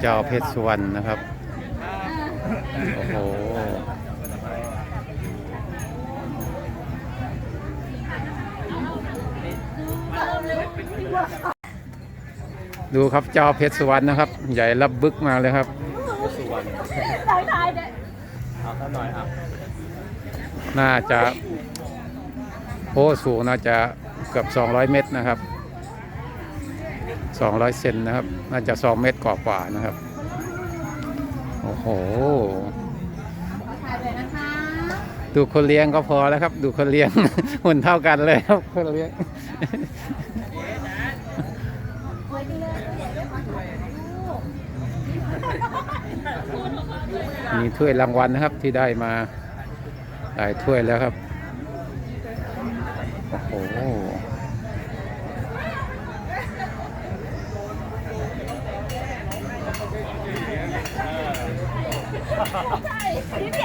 เจ้าเพชรสุวรรณนะครับ โอ้โห ดูครับเจ้าเพชรสุวรรณนะครับ ใหญ่รับบึกมากเลยครับถ่ายถ่ายเนี่ยเอาสักหน่อยครับน่าจะโอ้สูงน่าจะเกือบ 200 เมตรนะครับ 200 เซนนะครับ น่าจะ 2 เมตรกว่าๆนะครับ โอ้โหถ่ายเลยนะคะดูคนเลี้ยงก็พอแล้วครับ ดูคนเลี้ยง หุ่นเท่ากันเลยครับคนเลี้ยงไว้ที่เลยลูกมีถ้วยรางวัลนะครับที่ได้มาหลายถ้วยแล้วครับ โอ้โห ใช่พี่แ